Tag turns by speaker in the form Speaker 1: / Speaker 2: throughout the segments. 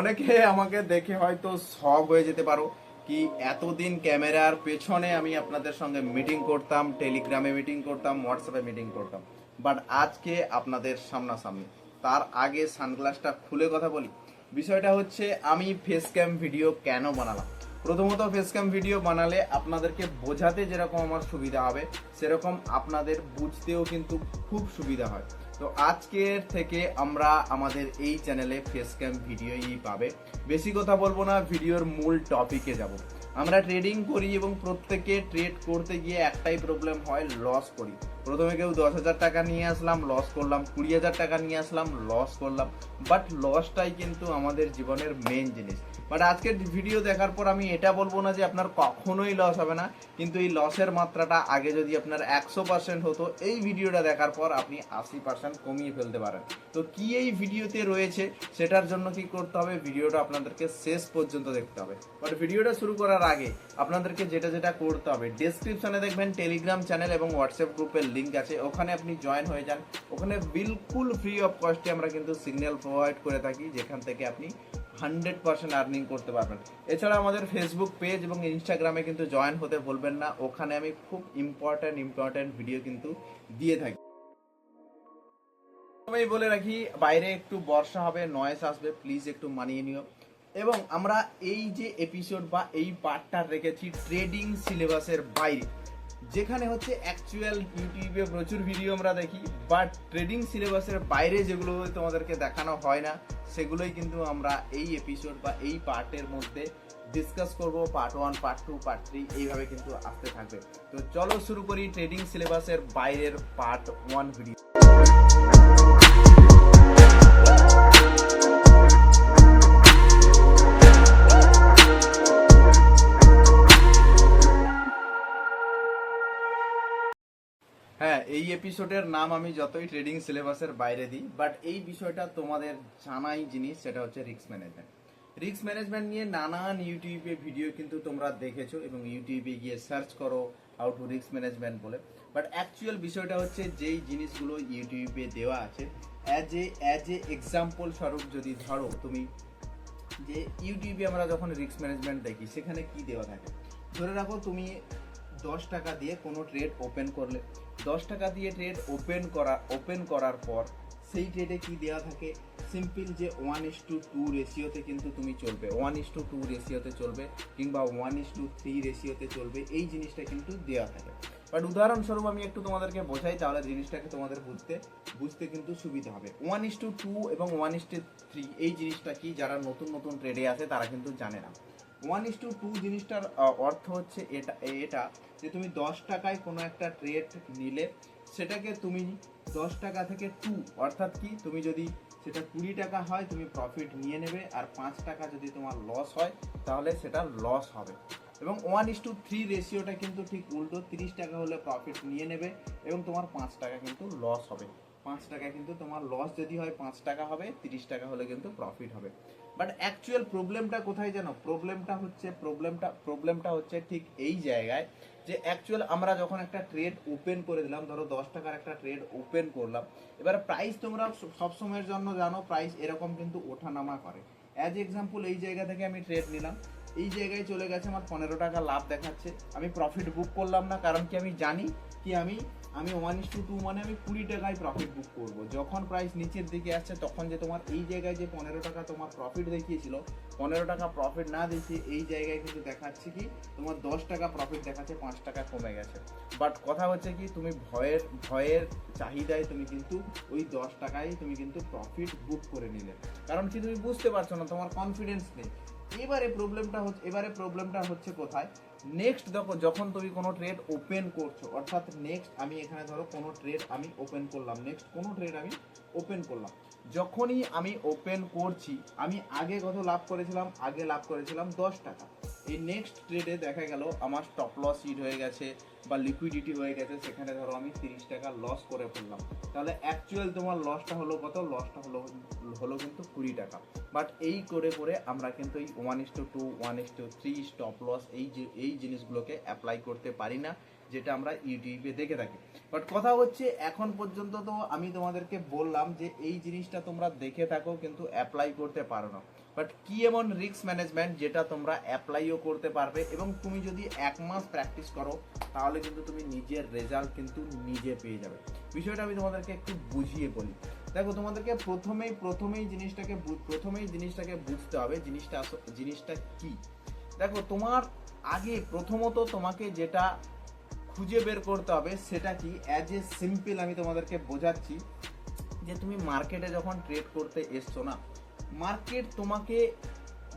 Speaker 1: অনেকে আমাকে দেখে হয়তো শখ হয়ে যেতে পারো কি এতদিন ক্যামেরার পেছনে আমি আপনাদের সঙ্গে মিটিং করতাম টেলিগ্রামে মিটিং করতাম হোয়াটসঅ্যাপে মিটিং করতাম। বাট আজকে আপনাদের সামনাসামনি। তার আগে সানগ্লাসটা খুলে কথা বলি। বিষয়টা হচ্ছে আমি ফেস ক্যাম ভিডিও কেন বানালাম? প্রথমত ফেস ক্যাম ভিডিও বানালে আপনাদেরকে বোঝাতে যেরকম আমার সুবিধা হবে, সেরকম আপনাদের বুঝতেও কিন্তু খুব সুবিধা হয়। তো আজকের থেকে আমরা আমাদের এই চ্যানেলে ফেস ক্যাম ভিডিওই পাবে। বেশি কথা বলব না, ভিডিওর মূল টপিকে যাব। আমরা ট্রেডিং করি এবং প্রত্যেকে ট্রেড করতে গিয়ে একটাই প্রবলেম হয় লস করি। প্রথমে কেউ দশ হাজার টাকা নিয়ে আসলাম লস করলাম, কুড়ি হাজার টাকা নিয়ে আসলাম লস করলাম। বাট লসটাই কিন্তু আমাদের জীবনের মেন জিনিস। বাট আজকের ভিডিও দেখার পর আমি এটা বলব না যে আপনার কখনোই লস হবে না। কিন্তু এই লসের মাত্রাটা আগে যদি আপনার একশো পার্সেন্ট হতো, এই ভিডিওটা দেখার পর আপনি আশি পার্সেন্ট কমিয়ে ফেলতে পারেন। তো কি এই ভিডিওতে রয়েছে সেটার জন্য কি করতে হবে? ভিডিওটা আপনাদেরকে শেষ পর্যন্ত দেখতে হবে। বাট ভিডিওটা শুরু করার আগে আপনাদেরকে যেটা যেটা করতে হবে ডেসক্রিপশনে দেখবেন টেলিগ্রাম চ্যানেল এবং হোয়াটসঅ্যাপ গ্রুপের লিঙ্ক আছে। ওখানে আপনি জয়েন হয়ে যান। ওখানে বিলকুল ফ্রি অফ কস্টে আমরা কিন্তু সিগন্যাল প্রোভাইড করে থাকি, যেখান থেকে আপনি হান্ড্রেড পার্সেন্ট আর্নিং করতে পারবেন। এছাড়া আমাদের ফেসবুক পেজ এবং ইনস্টাগ্রামে কিন্তু জয়েন হতে বলবেন না। ওখানে আমি খুব ইম্পর্ট্যান্ট ইম্পর্ট্যান্ট ভিডিও কিন্তু দিয়ে থাকি। আমি বলে রাখি, বাইরে একটু বর্ষা হবে নয়েস আসবে প্লিজ একটু মানিয়ে নিও। এবং আমরা এই যে এপিসোড বা এই পার্টটা রেখেছি ট্রেডিং সিলেবাসের বাইরে, যেখানে হচ্ছে অ্যাকচুয়াল ইউটিউবে প্রচুর ভিডিও আমরা দেখি বাট ট্রেডিং সিলেবাসের বাইরে যেগুলো তোমাদেরকে দেখানো হয় না সেগুলোই কিন্তু আমরা এই এপিসোড বা এই পার্টের মধ্যে ডিসকাস করব। Part one part two part three এইভাবে কিন্তু আসতে থাকবে। তো চলো শুরু করি ট্রেডিং সিলেবাসের বাইরের পার্ট ওয়ান ভিডিও এপিসোডের নাম আমি যতই ট্রেডিং সিলেবাসের বাইরে দিই বাট এই বিষয়টা তোমাদের জানাই জিনিস, সেটা হচ্ছে রিস্ক ম্যানেজমেন্ট রিস্ক ম্যানেজমেন্ট নিয়ে নানান ইউটিউবে ভিডিও কিন্তু তোমরা দেখেছ এবং ইউটিউবে গিয়ে সার্চ করো হাউ টু রিস্ক ম্যানেজমেন্ট বলে। বাট অ্যাকচুয়াল বিষয়টা হচ্ছে যেই জিনিসগুলো ইউটিউবে দেওয়া আছে as a as a example স্বরূপ যদি ধরো তুমি, যে ইউটিউবে আমরা যখন রিস্ক ম্যানেজমেন্ট দেখি, সেখানে কি দেওয়া থাকে? ধরে রাখো তুমি দশ টাকা দিয়ে কোনো ট্রেড ওপেন করলে, দশ টাকা দিয়ে ট্রেড ওপেন করা ওপেন করার পর সেই ট্রেডে কি দেওয়া থাকে? সিম্পল যে ওয়ান ইস টু টু রেশিওতে কিন্তু তুমি চলবে। ওয়ান ইস টু টু রেশিওতে চলবে কিংবা ওয়ান ইস টু থ্রি রেশিওতে চলবে, এই জিনিসটা কিন্তু দেওয়া থাকে। বাট উদাহরণস্বরূপ আমি একটু তোমাদেরকে বোঝাই, তাহলে জিনিসটাকে তোমাদের বুঝতে বুঝতে কিন্তু সুবিধা হবে। ওয়ান ইস টু টু এবং ওয়ান ইস টু থ্রি এই জিনিসটা কি যারা নতুন নতুন ট্রেডে আছে, তারা কিন্তু জানে না। ওয়ান ইস টু টু জিনিসটার অর্থ হচ্ছে এটা এটা যে তুমি দশ টাকায় কোনো একটা ট্রেড নিলে, সেটাকে তুমি দশ টাকা থেকে টু অর্থাৎ কি তুমি যদি সেটা কুড়ি টাকা হয়, তুমি প্রফিট নিয়ে নেবে, আর পাঁচ টাকা যদি তোমার লস হয়, তাহলে সেটা লস হবে। এবং ওয়ান ইস টু থ্রি রেশিওটা কিন্তু ঠিক উল্টো, তিরিশ টাকা হলে প্রফিট নিয়ে নেবে, এবং তোমার পাঁচ টাকা কিন্তু লস হবে। পাঁচ টাকা, কিন্তু তোমার লস যদি হয় পাঁচ টাকা হবে, তিরিশ টাকা হলে কিন্তু প্রফিট হবে। বাট অ্যাকচুয়াল প্রবলেমটা কোথায় জানো প্রবলেমটা হচ্ছে প্রবলেমটা প্রবলেমটা হচ্ছে ঠিক এই জায়গায় যে অ্যাকচুয়াল আমরা যখন একটা ট্রেড ওপেন করে দিলাম, ধরো দশ টাকার একটা ট্রেড ওপেন করলাম, এবার প্রাইস তোমরা সব সময়ের জন্য জানো প্রাইস এরকম কিন্তু ওঠানামা করে। অ্যাজ এক্সাম্পল এই জায়গা থেকে আমি ট্রেড নিলাম, এই জায়গায় চলে গেছে, আমার পনেরো টাকা লাভ দেখাচ্ছে। আমি প্রফিট বুক করলাম না, কারণ কি আমি জানি কি আমি আমি ওয়ান ইস টু টু মানে আমি কুড়ি টাকায় প্রফিট বুক করব। যখন প্রাইস নিচের দিকে আসছে, তখন যে তোমার এই জায়গায় যে পনেরো টাকা তোমার প্রফিট দেখিয়েছিল, পনেরো টাকা প্রফিট না দেখিয়ে এই জায়গায় কিন্তু দেখাচ্ছে কি, তোমার দশ টাকা প্রফিট দেখাচ্ছে, পাঁচ টাকা কমে গেছে। বাট কথা হচ্ছে কি, তুমি ভয়ের ভয়ের চাহিদায় তুমি কিন্তু ওই দশ টাকায় তুমি কিন্তু প্রফিট বুক করে নিলে। কারণ কি, তুমি বুঝতে পারছ না, তোমার কনফিডেন্স নেই। এবারে প্রবলেমটা হচ্ছে এবারে প্রবলেমটা হচ্ছে কোথায়? নেক্সট দেখো, যখন তুমি কোনো ট্রেড ওপেন করছ, অর্থাৎ নেক্সট আমি এখানে ধরো কোনো ট্রেড আমি ওপেন করলাম নেক্সট কোনো ট্রেড আমি ওপেন করলাম। যখনই আমি ওপেন করছি, আমি আগে কত লাভ করেছিলাম? আগে লাভ করেছিলাম দশ টাকা। এই নেক্সট ট্রেডে দেখা গেল, আমার স্টপ লস হিট হয়ে গেছে বা লিকুইডিটি হয়ে গেছে, সেখানে ধরো আমি তিরিশ টাকা লস করে ফেললাম। তাহলে অ্যাকচুয়াল তোমার লসটা হলো কত? লসটা হলো হলো কিন্তু কুড়ি টাকা। বাট এই করে করে আমরা কিন্তু এই one is to two one is to three stop loss এই যে, এই জিনিসগুলোকে অ্যাপ্লাই করতে পারি না, যেটা আমরা ইউটিউবে দেখে থাকি। বাট কথা হচ্ছে, এখন পর্যন্ত তো আমি তোমাদেরকে বললাম যে এই জিনিসটা তোমরা দেখে থাকো, কিন্তু অ্যাপ্লাই করতে পারো না। বাট কি এমন রিস্ক ম্যানেজমেন্ট যেটা তোমরা অ্যাপ্লাইও করতে পারবে? এবং তুমি যদি এক মাস প্র্যাকটিস করো, তাহলে কিন্তু তুমি নিজের রেজাল্ট কিন্তু নিজে পেয়ে যাবে। বিষয়টা আমি তোমাদেরকে একটু বুঝিয়ে বলি। দেখো, তোমাদেরকে প্রথমেই প্রথমেই জিনিসটাকে প্রথমেই জিনিসটাকে বুঝতে হবে, জিনিসটা জিনিসটা কি? দেখো, তোমার আগে প্রথমত তোমাকে যেটা খুঁজে বের করতে হবে, সেটা কি? অ্যাজ এ সিম্পল আমি তোমাদেরকে বোঝাচ্ছি যে তুমি মার্কেটে যখন ট্রেড করতে এসছো না মার্কেট তোমাকে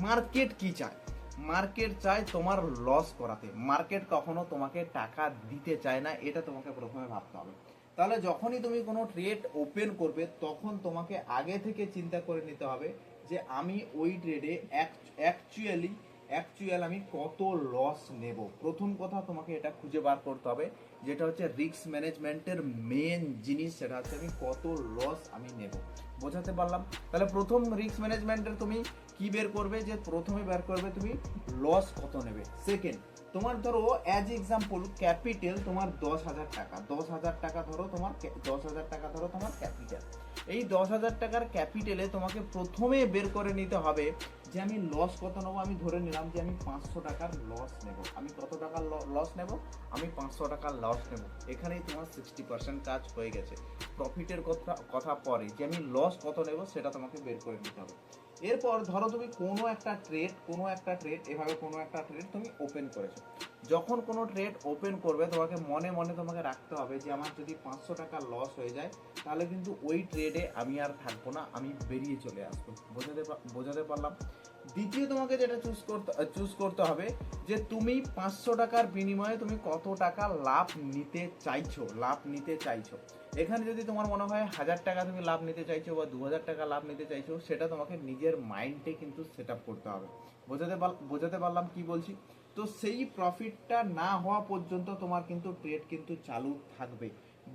Speaker 1: মার্কেট কি চায়? মার্কেট চায় তোমার লস করাতে। মার্কেট কখনো তোমাকে টাকা দিতে চায় না, এটা তোমাকে প্রথমে ভাবতে হবে। তাহলে যখনই তুমি কোনো ট্রেড ওপেন করবে, তখন তোমাকে আগে থেকে চিন্তা করে নিতে হবে যে আমি ওই ট্রেডে অ্যাকচুয়ালি অ্যাকচুয়াল আমি কত লস নেব। প্রথম কথা তোমাকে এটা খুঁজে বার করতে হবে যেটা হচ্ছে রিস্ক ম্যানেজমেন্টের মেন জিনিস, সেটা হচ্ছে আমি কত লস আমি নেব। বোঝাতে পারলাম? তাহলে প্রথম রিস্ক ম্যানেজমেন্টের তুমি কি বের করবে? যে প্রথমে বের করবে তুমি লস কত নেবে। সেকেন্ড তোমার ধরো অ্যাজ এক্সাম্পল ক্যাপিটাল তোমার দশ হাজার টাকা। দশ হাজার টাকা ধরো তোমার দশ হাজার টাকা ধরো তোমার ক্যাপিটাল এই দশ হাজার টাকার ক্যাপিটালে তোমাকে প্রথমে বের করে নিতে হবে যে আমি লস কত নেব? আমি ধরে নিলাম যে আমি পাঁচশো টাকার লস নেব। আমি কত টাকার লস নেব? আমি পাঁচশো টাকার লস নেব। এখানেই তোমার সিক্সটি পার্সেন্ট কাজ হয়ে গেছে। প্রফিটের কথা কথা পরে যে আমি লস কত নেব সেটা তোমাকে বের করে নিতে হবে। এরপর ধরো তুমি কোনো একটা ট্রেড কোনো একটা ট্রেড এভাবে কোনো একটা ট্রেড তুমি ওপেন করেছ। যখন কোনো ট্রেড ওপেন করবে, তোমাকে মনে মনে তোমাকে রাখতে হবে যে, আমার যদি পাঁচশো টাকা লস হয়ে যায়, তাহলে কিন্তু ওই ট্রেডে আমি আর থাকব না, আমি বেরিয়ে চলে আসব। বোঝাতে বোঝাতে পারলাম? দ্বিতীয় তোমাকে যেটা চুজ করতে চুজ করতে হবে যে, তুমি পাঁচশো টাকার বিনিময়ে তুমি কত টাকা লাভ নিতে চাইছো, লাভ নিতে চাইছো। এখানে যদি তোমার মনে হয় হাজার টাকা তুমি লাভ নিতে চাইছো বা দু হাজার টাকা লাভ নিতে চাইছো, সেটা তোমাকে নিজের মাইন্ডে কিন্তু সেট আপ করতে হবে। বোঝাতে বোঝাতে পারলাম কি বলছি? তো সেই প্রফিটটা না হওয়া পর্যন্ত তোমার কিন্তু ট্রেড কিন্তু চালু থাকবে।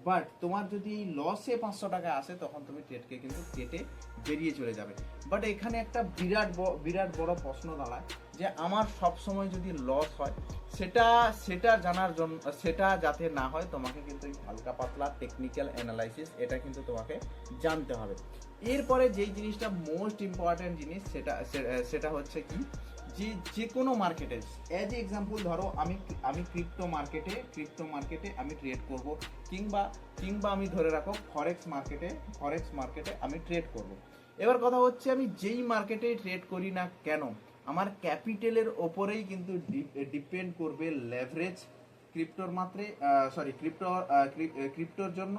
Speaker 1: বাট তোমার যদি লসে পাঁচশো টাকা আসে, তখন তুমি ট্রেডকে কিন্তু কেটে বেরিয়ে চলে যাবে। বাট এখানে একটা বিরাট বিরাট বড় প্রশ্ন দাঁড়ায় যে আমার সব সময় যদি লস হয়, সেটা সেটা জানার জন্য, সেটা যাতে না হয়, তোমাকে কিন্তু এই হালকা পাতলা টেকনিক্যাল অ্যানালাইসিস এটা কিন্তু তোমাকে জানতে হবে। এরপরে যেই জিনিসটা মোস্ট ইম্পর্ট্যান্ট জিনিস, সেটা সেটা হচ্ছে কি? যে যে কোনো মার্কেটে অ্যাজ এ এক্সাম্পল ধরো, আমি আমি ক্রিপ্টো মার্কেটে ক্রিপ্টো মার্কেটে আমি ট্রেড করব, কিংবা কিংবা আমি ধরে রাখো ফরেক্স মার্কেটে ফরেক্স মার্কেটে আমি ট্রেড করব। এবার কথা হচ্ছে, আমি যেই মার্কেটে ট্রেড করি না কেন, আমার ক্যাপিটালের ওপরেই কিন্তু ডিপেন্ড করবে লেভারেজ ক্রিপ্টোর মাত্রে সরি ক্রিপ্টো ক্রিপ্টোর জন্য,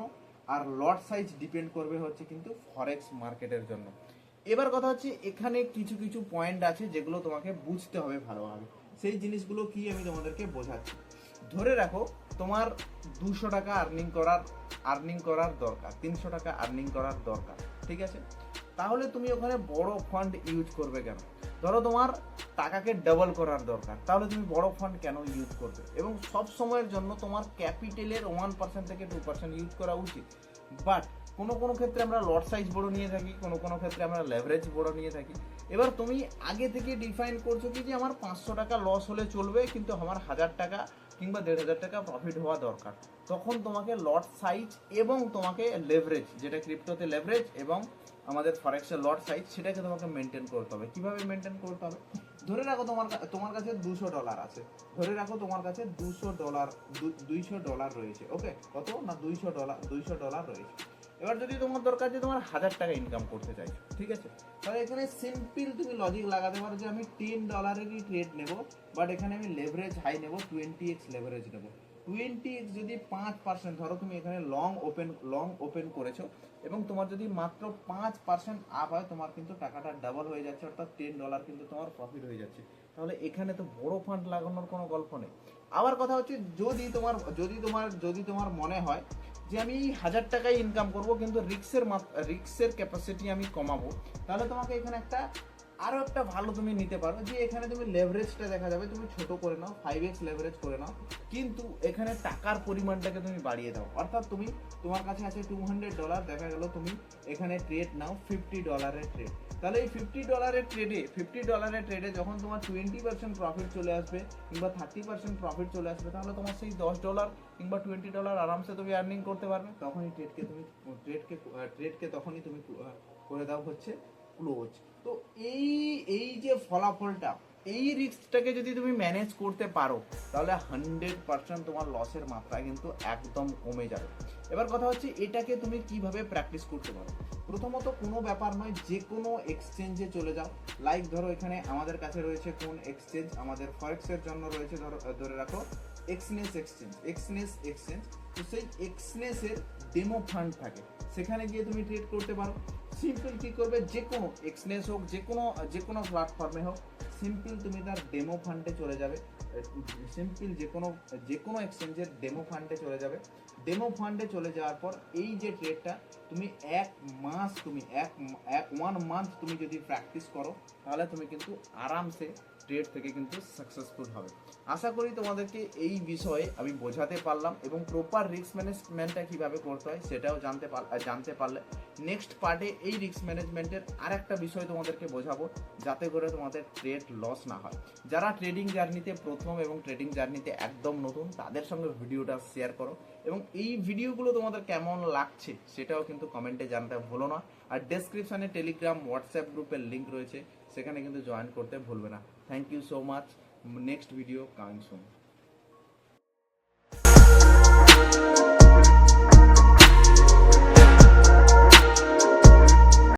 Speaker 1: আর লট সাইজ ডিপেন্ড করবে হচ্ছে কিন্তু ফরেক্স মার্কেটের জন্য। এবার কথা হচ্ছে, এখানে কিছু কিছু পয়েন্ট আছে যেগুলো তোমাকে বুঝতে হবে ভালোভাবে। সেই জিনিসগুলো কি আমি তোমাদেরকে বোঝাচ্ছি। ধরে রাখো, তোমার দুশো টাকা আর্নিং করার আর্নিং করার দরকার, তিনশো টাকা আর্নিং করার দরকার, ঠিক আছে? তাহলে তুমি ওখানে বড় ফান্ড ইউজ করবে কেন? ধরো তোমার টাকাকে ডাবল করার দরকার, তাহলে তুমি বড় ফান্ড কেন ইউজ করবে? এবং সব সময়ের জন্য তোমার ক্যাপিটালের ওয়ান পার্সেন্ট থেকে টু পার্সেন্ট ইউজ করা উচিত। বাট কোনো কোনো ক্ষেত্রে আমরা লট সাইজ বড় নিয়ে থাকি, কোনো কোনো ক্ষেত্রে আমরা লেভারেজ বড় নিয়ে থাকি। এবার তুমি আগে থেকে ডিফাইন করছ কি, যে আমার পাঁচশো টাকা লস হলে চলবে, কিন্তু আমার হাজার টাকা কিংবা দেড় হাজার টাকা প্রফিট হওয়া দরকার। তখন তোমাকে লট সাইজ এবং তোমাকে লেভারেজ যেটা ক্রিপ্টোতে লেভারেজ এবং আমাদের ফরেক্সের লট সাইজ সেটাকে তোমাকে মেনটেন করতে হবে। কীভাবে মেনটেন করতে হবে? ধরে রাখো তোমার তোমার কাছে দুশো ডলার আছে। ধরে রাখো তোমার কাছে দুশো ডলার দুইশো ডলার রয়েছে ওকে কত? না দুইশো ডলার দুইশো ডলার রয়েছে। এবার যদি তোমার দরকার যে তোমার হাজার টাকা ইনকাম করতে চাইছো, ঠিক আছে? তাহলে এখানে সিম্পল তুমি লজিক লাগাতে পারো যে আমি টেন ডলারেরই ট্রেড নেব বাট এখানে আমি লেভারেজ হাই নেব টোয়েন্টি এক্স লেভারেজ নেব। টোয়েন্টি এক্স যদি পাঁচ পার্সেন্ট ধরো তুমি এখানে লং ওপেন লং ওপেন করেছ, এবং তোমার যদি মাত্র পাঁচ পার্সেন্ট আপ হয়, তোমার কিন্তু টাকাটা ডাবল হয়ে যাচ্ছে, অর্থাৎ টেন ডলার কিন্তু তোমার প্রফিট হয়ে যাচ্ছে। তাহলে এখানে তো বড় ফান্ড লাগানোর কোনো গল্প নেই। আবার কথা হচ্ছে, যদি তোমার যদি তোমার যদি তোমার মনে হয় যে আমি হাজার টাকায় ইনকাম করব, কিন্তু রিক্সের রিক্সের ক্যাপাসিটি আমি কমাবো, তাহলে তোমাকে এখানে একটা আরও একটা ভালো তুমি নিতে পারো যে এখানে তুমি লেভারেজটা দেখা যাবে, তুমি ছোট করে নাও ফাইভ এক্স লেভারেজ করে নাও, কিন্তু এখানে টাকার পরিমাণটাকে তুমি বাড়িয়ে দাও। অর্থাৎ তুমি, তোমার কাছে আছে টু হান্ড্রেড ডলার দেখা গেল তুমি এখানে ট্রেড নাও ফিফটি ডলারের ট্রেড তাহলে এই ফিফটি ডলারের ট্রেডে ফিফটি ডলারের ট্রেডে যখন তোমার টোয়েন্টি পার্সেন্ট প্রফিট চলে আসবে কিংবা থার্টি পার্সেন্ট প্রফিট চলে আসবে, তাহলে তোমার সেই দশ ডলার কিংবা টোয়েন্টি ডলার আরামসে তুমি আর্নিং করতে পারবে। তখনই ট্রেডকে তুমি ট্রেডকে ট্রেডকে তখনই তুমি করে দাও হচ্ছে ক্লোজ তো এই এই যে ফলাফলটা, এই রিস্কটাকে যদি তুমি ম্যানেজ করতে পারো, তাহলে হান্ড্রেড পার্সেন্ট তোমার লসের মাত্রা কিন্তু একদম কমে যাবে। এবার কথা হচ্ছে, এটাকে তুমি কীভাবে প্র্যাকটিস করতে পারো? প্রথমত কোনো ব্যাপার নয় যে কোনো এক্সচেঞ্জে চলে যাও। লাইক ধরো এখানে আমাদের কাছে রয়েছে কোন এক্সচেঞ্জ আমাদের ফরেক্সের জন্য রয়েছে ধরো, ধরে রাখো এক্সনেস এক্সচেঞ্জ এক্সনেস এক্সচেঞ্জ তো সেই এক্সনেসের ডেমো ফান্ড থাকে। সেখানে গিয়ে তুমি ট্রেড করতে পারো। সিম্পল কী করবে? যে কোনো এক্সনেস হোক, যে কোনো যে কোনো প্ল্যাটফর্মে হোক সিম্পল তুমি তার ডেমো ফান্ডে চলে যাবে। সিম্পল যে কোনো যে কোনো এক্সচেঞ্জের ডেমো ফান্ডে চলে যাবে। ডেমো ফান্ডে চলে যাওয়ার পর এই যে ট্রেডটা তুমি এক মাস, তুমি এক এক ওয়ান মান্থ তুমি যদি প্র্যাকটিস করো, তাহলে তুমি কিন্তু আরামসে ট্রেড থেকে কিন্তু সাকসেসফুল হবে। আশা করি তোমাদেরকে এই বিষয়ে আমি বোঝাতে পারলাম এবং প্রপার রিস্ক ম্যানেজমেন্টটা কীভাবে করতে হয় সেটাও জানতে পার জানতে পারলে। নেক্সট পার্টে এই রিস্ক ম্যানেজমেন্টের আর একটা বিষয় তোমাদেরকে বোঝাবো, যাতে করে তোমাদের ট্রেড লস না হয়। যারা ট্রেডিং জার্নিতে প্রথম এবং ট্রেডিং জার্নিতে একদম নতুন, তাদের সঙ্গে ভিডিওটা শেয়ার করো এবং এই ভিডিওগুলো তোমাদের কেমন লাগছে সেটাও কিন্তু কমেন্টে জানতে ভুলো না। আর ডেসক্রিপশানে টেলিগ্রাম হোয়াটসঅ্যাপ গ্রুপের লিঙ্ক রয়েছে। সেখানে কিন্তু জয়েন করতে ভুলবে না। Thank you so much next video coming soon